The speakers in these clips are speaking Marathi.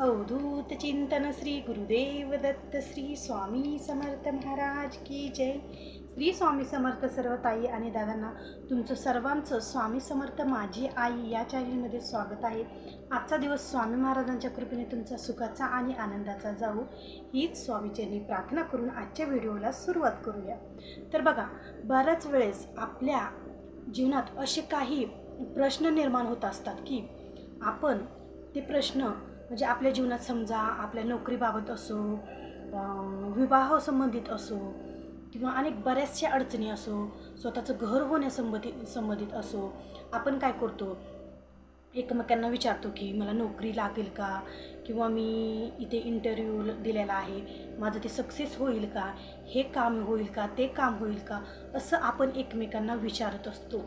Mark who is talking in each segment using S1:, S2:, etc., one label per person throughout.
S1: अवधूत चिंतन श्री गुरुदेव दत्त श्री स्वामी समर्थ महाराज की जय. श्री स्वामी समर्थ सर्व ताई आणि दादांना तुमचं सर्वांचं स्वामी समर्थ माझी आई या चॅनलमध्ये स्वागत आहे. आजचा दिवस स्वामी महाराजांच्या कृपेने तुमचा सुखाचा आणि आनंदाचा जाऊ. हीच स्वामीचरणी प्रार्थना करून आजच्या व्हिडिओला सुरुवात करूया. तर बघा बऱ्याच वेळेस आपल्या जीवनात असे काही प्रश्न निर्माण होत असतात की आपण ते प्रश्न म्हणजे आपल्या जीवनात समजा आपल्या नोकरीबाबत असो विवाह संबंधित असो किंवा अनेक बऱ्याचशा अडचणी असो स्वतःचं घर होण्यासंबंधित संबंधित असो आपण काय करतो? एकमेकांना विचारतो की मला नोकरी लागेल का? किंवा मी इथे इंटरव्ह्यू दिलेला आहे माझं ते सक्सेस होईल का? हे काम होईल का? ते काम होईल का? असं आपण एकमेकांना विचारत असतो.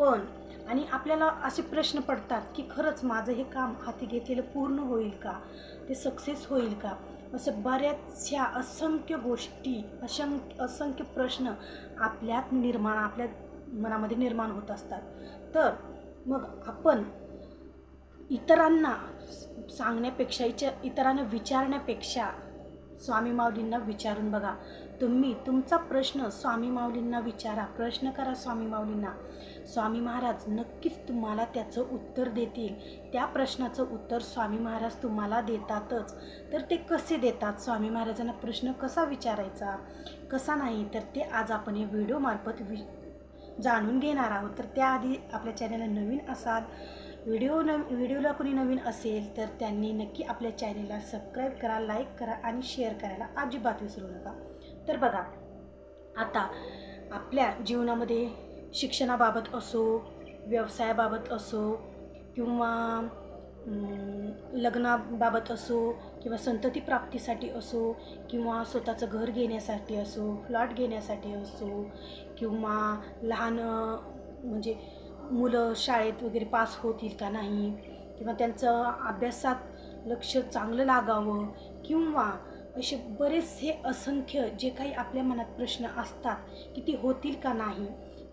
S1: पण आणि आपल्याला असे प्रश्न पडतात की खरंच माझं हे काम हाती घेतलेलं पूर्ण होईल का? ते सक्सेस होईल का? असं बऱ्याचशा असंख्य गोष्टी असंख्य असंख्य प्रश्न आपल्यात निर्माण आपल्या मनामध्ये निर्माण होत असतात. तर मग आपण इतरांना सांगण्यापेक्षा इच्या इतरांना विचारण्यापेक्षा स्वामी माऊलींना विचारून बघा. तुम्ही तुमचा प्रश्न स्वामी माऊलींना विचारा. प्रश्न करा स्वामी माऊलींना. स्वामी महाराज नक्कीच तुम्हाला त्याचं उत्तर देतील. त्या प्रश्नाचं उत्तर स्वामी महाराज तुम्हाला देतातच. तर ते कसे देतात? स्वामी महाराजांना प्रश्न कसा विचारायचा? कसा नाही? तर ते आज आपण या व्हिडिओमार्फत वि जाणून घेणार आहोत. तर त्याआधी आपल्या चॅनलला नवीन असाल व्हिडिओ न व्हिडिओला कोणी नवीन असेल तर त्यांनी नक्की आपल्या चॅनलला सबस्क्राईब करा लाईक करा आणि शेअर करायला अजिबात विसरू नका. तर बघा आता आपल्या जीवनामध्ये शिक्षणाबाबत असो व्यवसायाबाबत असो किंवा लग्नाबाबत असो किंवा संतती प्राप्तीसाठी असो किंवा स्वतःचं घर घेण्यासाठी असो फ्लॉट घेण्यासाठी असो किंवा लहान म्हणजे मुलं शाळेत वगैरे पास होतील का नाही किंवा त्यांचं अभ्यासात लक्ष चांगलं लागावं किंवा असे बरेचसे असंख्य जे काही आपल्या मनात प्रश्न असतात की ते होतील का नाही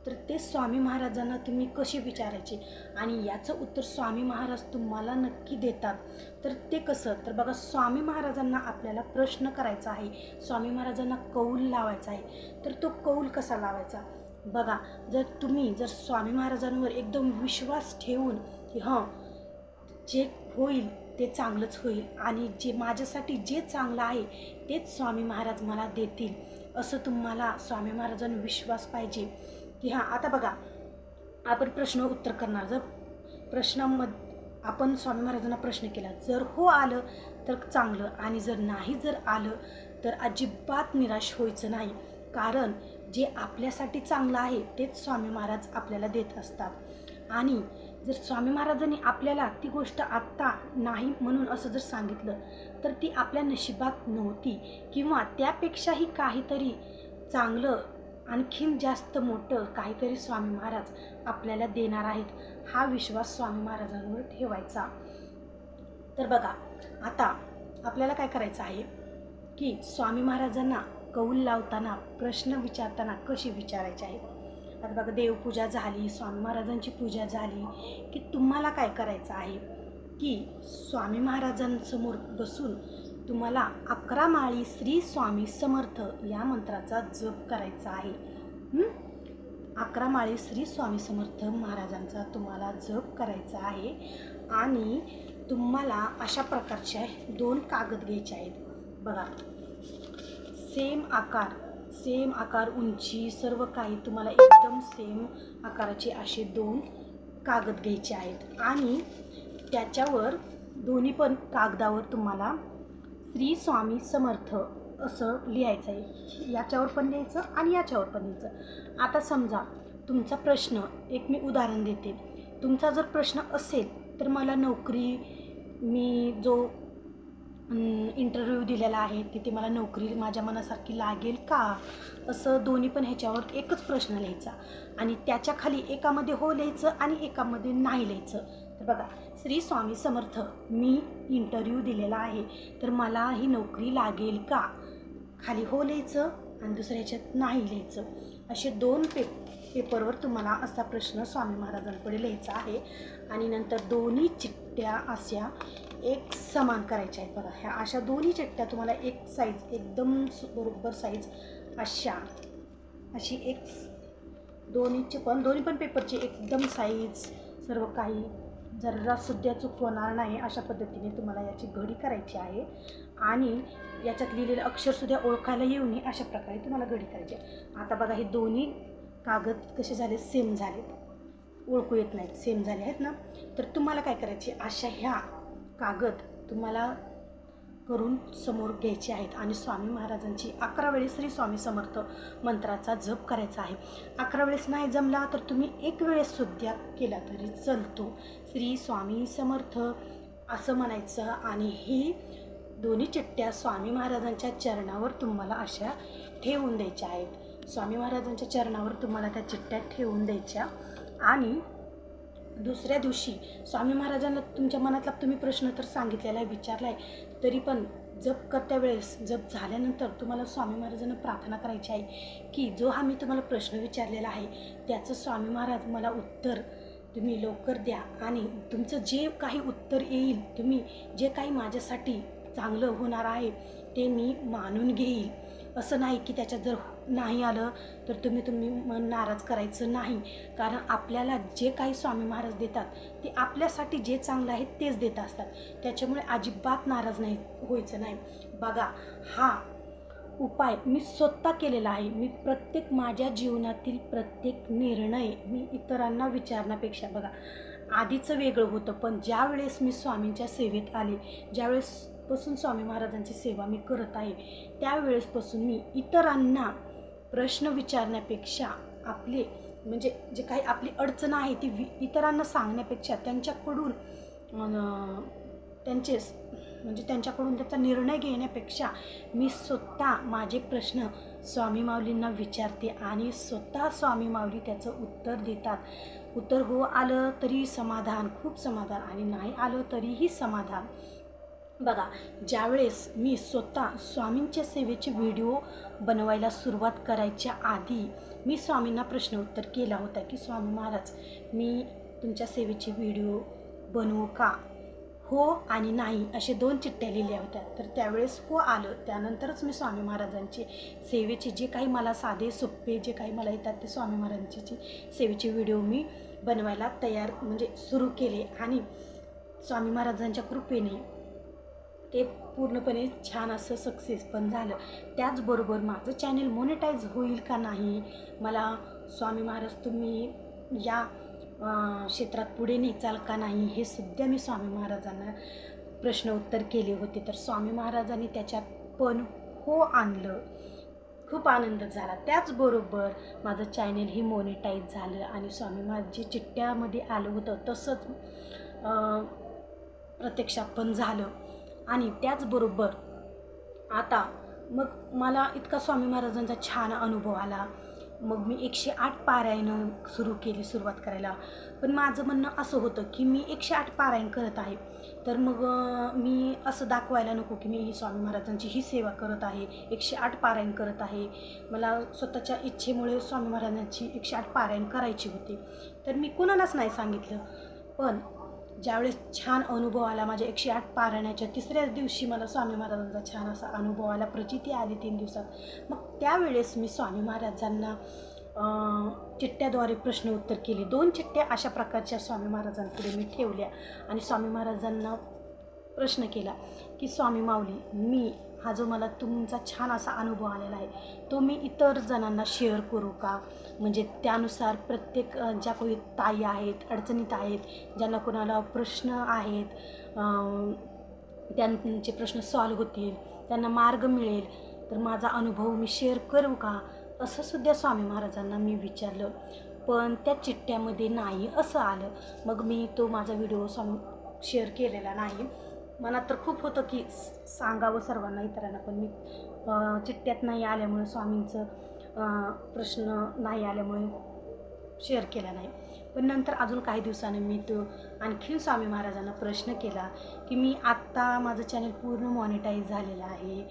S1: तर ते स्वामी महाराजांना तुम्ही कसे विचारायचे? आणि याचं उत्तर स्वामी महाराज तुम्हाला नक्की देतात. तर ते कसं? तर बघा स्वामी महाराजांना आपल्याला प्रश्न करायचा आहे. स्वामी महाराजांना कौल लावायचा आहे. तर तो कौल कसा लावायचा? बघा जर तुम्ही जर स्वामी महाराजांवर एकदम विश्वास ठेवून की हां जे होईल ते चांगलंच होईल. आणि जे माझ्यासाठी जे चांगलं आहे तेच स्वामी महाराज मला देतील. असं तुम्हाला स्वामी महाराजांवर विश्वास पाहिजे. की हां आता बघा आपण प्रश्न उत्तर करणार. जर प्रश्नामध आपण स्वामी महाराजांना प्रश्न केला जर हो आलं तर चांगलं. आणि जर नाही जर आलं तर अजिबात निराश व्हायचं नाही. कारण जे आपल्यासाठी चांगलं आहे तेच स्वामी महाराज आपल्याला देत असतात. आणि जर स्वामी महाराजांनी आपल्याला ती गोष्ट आत्ता नाही म्हणून असं जर सांगितलं तर ती आपल्या नशिबात नव्हती किंवा त्यापेक्षाही काहीतरी चांगलं आणखीन जास्त मोठं काहीतरी स्वामी महाराज आपल्याला देणार आहेत हा विश्वास स्वामी महाराजांवर ठेवायचा. तर बघा आता आपल्याला काय करायचं आहे की स्वामी महाराजांना कौल लावताना प्रश्न विचारताना कसे विचारायचे आहेत? आता बघा देवपूजा झाली स्वामी महाराजांची पूजा झाली की तुम्हाला काय करायचं आहे? की स्वामी महाराजांसमोर बसून तुम्हाला अकरा माळी श्री स्वामी समर्थ या मंत्राचा जप करायचा आहे. अकरा माळी श्री स्वामी समर्थ महाराजांचा तुम्हाला जप करायचा आहे आणि तुम्हाला अशा प्रकारचे दोन कागद घ्यायचे आहेत. बघा सेम आकार सेम आकार उंची सर्व काही तुम्हाला एकदम सेम आकाराचे असे दोन कागद घ्यायचे आहेत. आणि त्याच्यावर दोन्ही पण कागदावर तुम्हाला श्री स्वामी समर्थ असं लिहायचं आहे. याच्यावर पण लिहायचं आणि याच्यावर पण लिहायचं. आता समजा तुमचा प्रश्न एक मी उदाहरण देते. तुमचा जर प्रश्न असेल तर मला नोकरी मी जो इंटरव्ह्यू दिलेला आहे. तिथे मला नोकरी माझ्या मनासारखी लागेल का? असं दोन्ही पण ह्याच्यावर एकच प्रश्न लिहायचा. आणि त्याच्याखाली एकामध्ये हो लिहायचं आणि एकामध्ये नाही लिहायचं. तर बघा श्री स्वामी समर्थ मी इंटरव्ह्यू दिलेला आहे. तर मला ही नोकरी लागेल का? खाली हो लिहायचं आणि दुसऱ्या ह्याच्यात नाही लिहायचं. असे दोन पे पेपरवर तुम्हाला असा प्रश्न स्वामी महाराजांपुढे लिहायचा आहे. आणि नंतर दोन्ही चिठ्ठ्या अशा एक समान करायच्या आहेत बघा. ह्या अशा दोन्ही चट्ट्या तुम्हाला एक साईज एकदम सु- बरोबर साईज अशा. अशी एक दोन्हीची पण दोन्ही पण पेपरची एकदम साईज सर्व काही जरा सुद्धा चूक होणार नाही अशा पद्धतीने तुम्हाला याची घडी करायची आहे. आणि याच्यात लिहिलेलं अक्षरसुद्धा ओळखायला येऊ नये अशा प्रकारे तुम्हाला घडी करायची आहे. आता बघा हे दोन्ही कागद कसे झाले? सेम झालेत. ओळखू येत नाहीत. सेम झाले आहेत ना? तर तुम्हाला काय करायचे अशा ह्या कागद तुम्हाला करून समोर घ्यायचे आहेत. आणि स्वामी महाराजांची अकरा वेळेस श्री स्वामी समर्थ मंत्राचा जप करायचा आहे. अकरा वेळेस नाही जमला तर तुम्ही एक वेळेस सुद्धा केला तरी चलतो. श्री स्वामी समर्थ असं म्हणायचं आणि ही दोन्ही चिठ्ठ्या स्वामी महाराजांच्या चरणावर तुम्हाला अशा ठेवून द्यायच्या आहेत. स्वामी महाराजांच्या चरणावर तुम्हाला त्या चिठ्ठ्या ठेवून द्यायच्या. आणि दुसऱ्या दिवशी स्वामी महाराजांना तुमच्या मनातला तुम्ही प्रश्न तर सांगितलेला आहे विचारला आहे तरी पण जप करत्या वेळेस जप झाल्यानंतर तुम्हाला स्वामी महाराजांना प्रार्थना करायची आहे की जो हा मी तुम्हाला प्रश्न विचारलेला आहे त्याचं स्वामी महाराज मला उत्तर तुम्ही लवकर द्या आणि तुमचं जे काही उत्तर येईल तुम्ही जे काही माझ्यासाठी चांगलं होणार आहे ते मी मानून घेईल. असं नाही की त्याच्यात जर नाही आलं तर तुम्ही तुम्ही मन नाराज करायचं नाही. कारण आपल्याला जे काही स्वामी महाराज देतात ते आपल्यासाठी जे चांगलं आहे तेच देत असतात. त्याच्यामुळे अजिबात नाराज नाही व्हायचं नाही. बघा हा उपाय मी स्वतः केलेला आहे. मी प्रत्येक माझ्या जीवनातील प्रत्येक निर्णय मी इतरांना विचारण्यापेक्षा बघा आधीचं वेगळं होतं. पण ज्यावेळेस मी स्वामींच्या सेवेत आले ज्यावेळेस ज्यावेळेसपासून स्वामी महाराजांची सेवा मी करत आहे. त्यावेळेसपासून मी इतरांना प्रश्न विचारण्यापेक्षा आपले म्हणजे जे काही आपली अडचण आहे ती वि इतरांना सांगण्यापेक्षा त्यांच्याकडून त्यांचे म्हणजे त्यांच्याकडून त्याचा निर्णय घेण्यापेक्षा मी स्वतः माझे प्रश्न स्वामी माऊलींना विचारते आणि स्वतः स्वामी माऊली त्याचं उत्तर देतात. उत्तर हो आलं तरी समाधान खूप समाधान आणि नाही आलं तरीही समाधान. बघा ज्यावेळेस मी स्वतः स्वामींच्या सेवेचे व्हिडिओ बनवायला सुरुवात करायच्या आधी मी स्वामींना प्रश्न उत्तर केला होता की स्वामी महाराज मी तुमच्या सेवेचे व्हिडिओ बनवू का? हो आणि नाही असे दोन चिठ्ठ्या लिहिल्या होत्या. तर त्यावेळेस हो आलं. त्यानंतरच मी स्वामी महाराजांचे सेवेचे जे काही मला साधे सोपे जे काही मला येतात ते स्वामी महाराजांचे जे सेवेचे व्हिडिओ मी बनवायला तयार म्हणजे सुरू केले. आणि स्वामी महाराजांच्या कृपेने ते पूर्णपणे छान असं सक्सेस पण झालं. त्याचबरोबर माझं चॅनेल मोनिटाईज होईल का नाही मला स्वामी महाराज तुम्ही या क्षेत्रात पुढे नेचाल का नाही हे सुद्धा मी स्वामी महाराजांना प्रश्न उत्तर केले होते. तर स्वामी महाराजांनी त्याच्यात पण हो आणलं. खूप आनंद झाला. त्याचबरोबर माझं चॅनल हे मोनिटाईज झालं आणि स्वामी महाराज जे चिठ्ठ्यामध्ये आलं होतं तसंच प्रत्यक्षात पण झालं. आणि त्याचबरोबर आता मग मला इतका स्वामी महाराजांचा छान अनुभव आला. मग मी एकशे आठ पारायणं सुरू केली सुरुवात करायला. पण माझं म्हणणं असं होतं की मी एकशे आठ पारायण करत आहे. तर मग मी असं दाखवायला नको की मी ही स्वामी महाराजांची ही सेवा करत आहे. एकशे आठ पारायण करत आहे. मला स्वतःच्या इच्छेमुळे स्वामी महाराजांची एकशे आठ पारायण करायची होती. तर मी कुणालाच नाही सांगितलं. पण ज्यावेळेस छान अनुभव आला माझ्या एकशे आठ पारायणाच्या तिसऱ्याच दिवशी मला स्वामी महाराजांचा छान असा अनुभव आला प्रचिती आली तीन दिवसात. मग त्यावेळेस मी स्वामी महाराजांना चिठ्ठ्याद्वारे प्रश्न उत्तर केले. दोन चिठ्ठ्या अशा प्रकारच्या स्वामी महाराजांकडे मी ठेवल्या आणि स्वामी महाराजांना प्रश्न केला की स्वामी माऊली मी हा जो मला तुमचा छान असा अनुभव आलेला आहे तो मी इतर जणांना शेअर करू का? म्हणजे त्यानुसार प्रत्येक ज्या कोणी ताई आहेत अडचणीत आहेत ज्यांना कोणाला प्रश्न आहेत त्यांचे प्रश्न सॉल्व होतील त्यांना मार्ग मिळेल तर माझा अनुभव मी शेअर करू का? असं सुद्धा स्वामी महाराजांना मी विचारलं. पण त्या चिठ्ठ्यामध्ये नाही असं आलं. मग मी तो माझा व्हिडिओ स्वामी शेअर केलेला नाही. मनात तर खूप होतं की सांगावं सर्वांना इतरांना. पण मी चिठ्ठ्यात नाही आल्यामुळे स्वामींचं प्रश्न नाही आल्यामुळे शेअर केला नाही. पण नंतर अजून काही दिवसांनी मी तो आणखीन स्वामी महाराजांना प्रश्न केला की मी आत्ता माझं चॅनल पूर्ण मॉनिटाईज झालेलं आहे.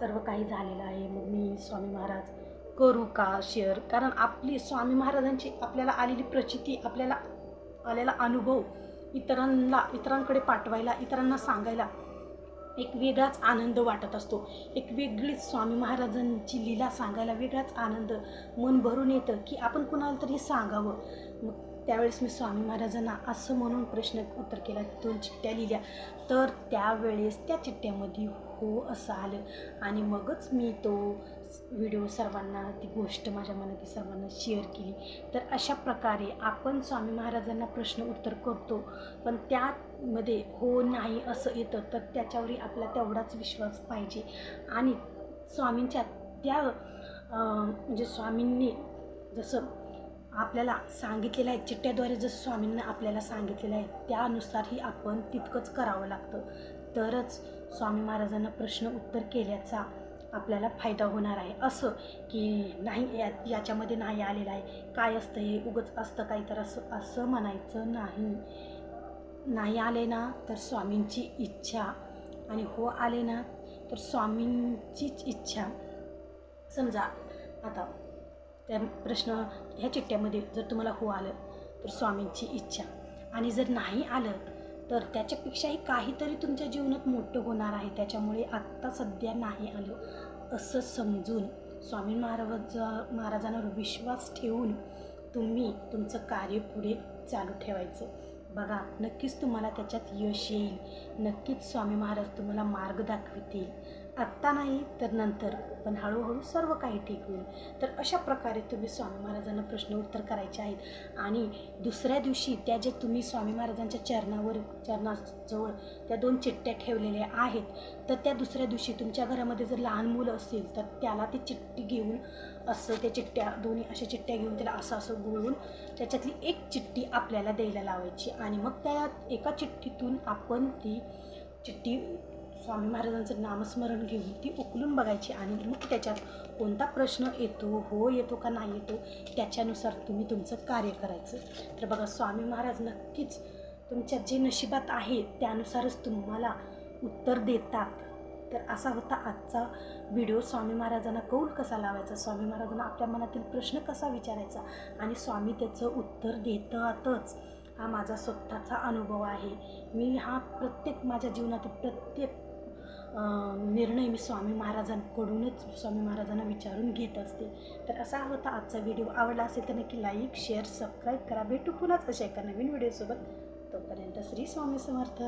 S1: सर्व काही झालेलं आहे. मग मी स्वामी महाराज करू का शेअर कारण आपली स्वामी महाराजांची आपल्याला आलेली प्रचिती आपल्याला आलेला अनुभव इतरांना इतरांकडे पाठवायला इतरांना सांगायला एक वेगळाच आनंद वाटत असतो. एक वेगळीच स्वामी महाराजांची लीला सांगायला वेगळाच आनंद मन भरून येतं की आपण कुणाला तरी सांगावं. मग त्यावेळेस मी स्वामी महाराजांना असं म्हणून प्रश्न उत्तर केला दोन चिठ्ठ्या लिहिल्या. तर त्यावेळेस त्या चिठ्ठ्यामध्ये हो असं आलं आणि मगच मी तो व्हिडिओ सर्वांना ती गोष्ट माझ्या मनात सर्वांना शेअर केली. तर अशा प्रकारे आपण स्वामी महाराजांना प्रश्न उत्तर करतो पण त्यामध्ये हो नाही असं येतं तर त्याच्यावरही आपला तेवढाच विश्वास पाहिजे. आणि स्वामींच्या त्या म्हणजे स्वामींनी जसं आपल्याला सांगितलेलं आहे चिठ्ठ्याद्वारे जसं स्वामींना आपल्याला सांगितलेलं आहे त्यानुसारही आपण तितकंच करावं लागतं. तरच स्वामी महाराजांना प्रश्न उत्तर केल्याचा आपल्याला फायदा होणार आहे. असं की नाही या याच्यामध्ये नाही आलेलं आहे. काय असतं हे उगच असतं काही तर असं असं म्हणायचं नाही. नाही आले ना तर स्वामींची इच्छा. आणि हो आले ना तर स्वामींचीच इच्छा. समजा आता त्या प्रश्न ह्या चिठ्ठ्यामध्ये जर तुम्हाला हो आलं तर स्वामींची इच्छा. आणि जर नाही आलं तर त्याच्यापेक्षाही काहीतरी तुमच्या जीवनात मोठं होणार आहे. त्याच्यामुळे आत्ता सध्या नाही आलं असं समजून स्वामी महाराज महाराजांवर विश्वास ठेवून तुम्ही तुमचं कार्य पुढे चालू ठेवायचं. बघा नक्कीच तुम्हाला त्याच्यात यश येईल. नक्कीच स्वामी महाराज तुम्हाला मार्ग दाखवितील. आत्ता नाही तर नंतर. पण हळूहळू सर्व काही ठीक होईल. तर अशा प्रकारे तुम्ही स्वामी महाराजांना प्रश्न उत्तर करायचे आहेत. आणि दुसऱ्या दिवशी त्या जे तुम्ही स्वामी महाराजांच्या चरणावर चरणाजवळ त्या दोन चिठ्ठ्या ठेवलेल्या आहेत तर त्या दुसऱ्या दिवशी तुमच्या घरामध्ये जर लहान मुलं असेल तर त्याला ती चिठ्ठी घेऊन असं त्या चिठ्ठ्या दोन्ही अशा चिठ्ठ्या घेऊन त्याला असं असं गुळून त्याच्यातली एक चिठ्ठी आपल्याला द्यायला लावायची. आणि मग त्या एका चिठ्ठीतून आपण ती चिठ्ठी स्वामी महाराजांचं नामस्मरण घेऊन ती उकलून बघायची आणि मग त्याच्यात कोणता प्रश्न येतो हो येतो का नाही येतो त्याच्यानुसार तुम्ही तुमचं कार्य करायचं. तर बघा स्वामी महाराज नक्कीच तुमच्या जे नशिबात आहे त्यानुसारच तुम्हाला उत्तर देतात. तर असा होता आजचा व्हिडिओ. स्वामी महाराजांना कौल कसा लावायचा? स्वामी महाराजांना आपल्या मनातील प्रश्न कसा विचारायचा? आणि स्वामी त्याचं उत्तर देतातच. हा माझा स्वतःचा अनुभव आहे. मी हा प्रत्येक माझ्या जीवनातील प्रत्येक निर्णय मी स्वामी महाराजांकडूनच स्वामी महाराजांना विचारून घेत असते. तर असा होता आजचा व्हिडिओ आवडला असेल तर नक्की लाईक शेअर सबस्क्राईब करा. भेटू पुन्हाच अशा एका नवीन व्हिडिओसोबत तोपर्यंत श्री स्वामी समर्थ.